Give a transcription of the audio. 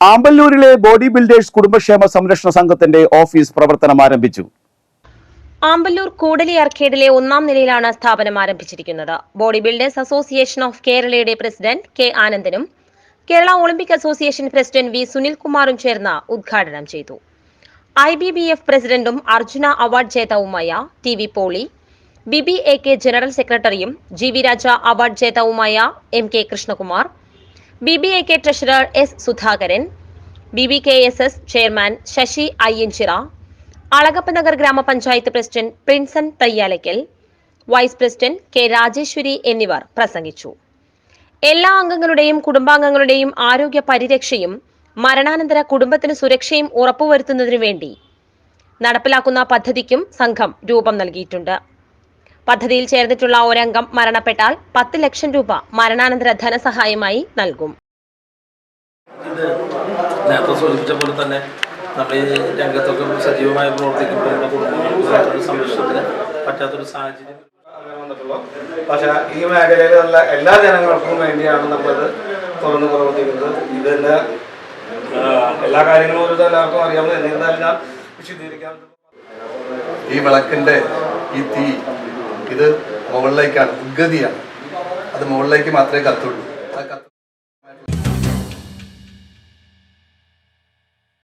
ആമ്പല്ലൂരിലെ body builders കുടുംബക്ഷേമ സംരക്ഷണ സംഘത്തിന്റെ ഓഫീസ് പ്രവർത്തനം ആരംഭിച്ചു. ആമ്പല്ലൂർ കൂടലി അർക്കേഡിലെ ഒന്നാം നിലയിലാണ് സ്ഥാപനം ആരംഭിച്ചിരിക്കുന്നത്. ബോഡി ബിൽഡേഴ്സ് അസോസിയേഷൻ ഓഫ് കേരളയുടെ president K ആനന്ദനും Kerala Olympic association president V സുനിൽകുമാറും ചേർന്ന് ഉദ്ഘാടനം ചെയ്തു. ഐ ബി ബി എഫ് പ്രസിഡന്റും Arjuna award ജേതാവുമായ T V Poly B B A K general സെക്രട്ടറിയും G V Raja award ജേതാവുമായ M K Krishnakumar B B A K treasurer S Sudhakaran B B K S S chairman Sasi Ayyanchira Alagappanagar ഗ്രാമപഞ്ചായത്ത് president Prinson Thayyalakkal vice president K Rajeshwari എന്നിവർ പ്രസംഗിച്ചു. എല്ലാ അംഗങ്ങളുടെയും കുടുംബാംഗങ്ങളുടെയും ആരോഗ്യ പരിരക്ഷയും മരണാനന്തര കുടുംബത്തിന് സുരക്ഷയും ഉറപ്പുവരുത്തുന്നതിനു വേണ്ടി നടപ്പിലാക്കുന്ന പദ്ധതിക്കും സംഘം രൂപം നൽകിയിട്ടുണ്ട്. പദ്ധതിയിൽ ചേർന്നിട്ടുള്ള ഒരംഗം മരണപ്പെട്ടാൽ പത്ത് ലക്ഷം രൂപ മരണാനന്തര ധനസഹായമായി നൽകും. ഇത് നേരത്തെ സൂചിപ്പിച്ച പോലെ തന്നെ നമ്മൾ ഈ രംഗത്തൊക്കെ സജീവമായി പ്രവർത്തിക്കുമ്പോൾ നമ്മുടെ കുടുംബങ്ങൾക്ക് സംരക്ഷണത്തിന് പറ്റാത്തൊരു സാഹചര്യം. അങ്ങനെ വന്നിട്ടുള്ളൂ പക്ഷേ ഈ മേഖലയിലുള്ള എല്ലാ ജനങ്ങൾക്കും വേണ്ടിയാണ് നമ്മളിത് തുറന്ന് പ്രവർത്തിക്കുന്നത്. ഇതിന്റെ എല്ലാ കാര്യങ്ങളും ഒരു എല്ലാവർക്കും അറിയാവുന്ന എന്നിരുന്നാലും ഞാൻ വിശദീകരിക്കാൻ ഈ വിളക്കിന്റെ ഈ തീ ഇത് മുകളിലേക്കാണ് ഉദ്ഗതിയാണ് അത് മുകളിലേക്ക് മാത്രമേ കത്തുള്ളൂ.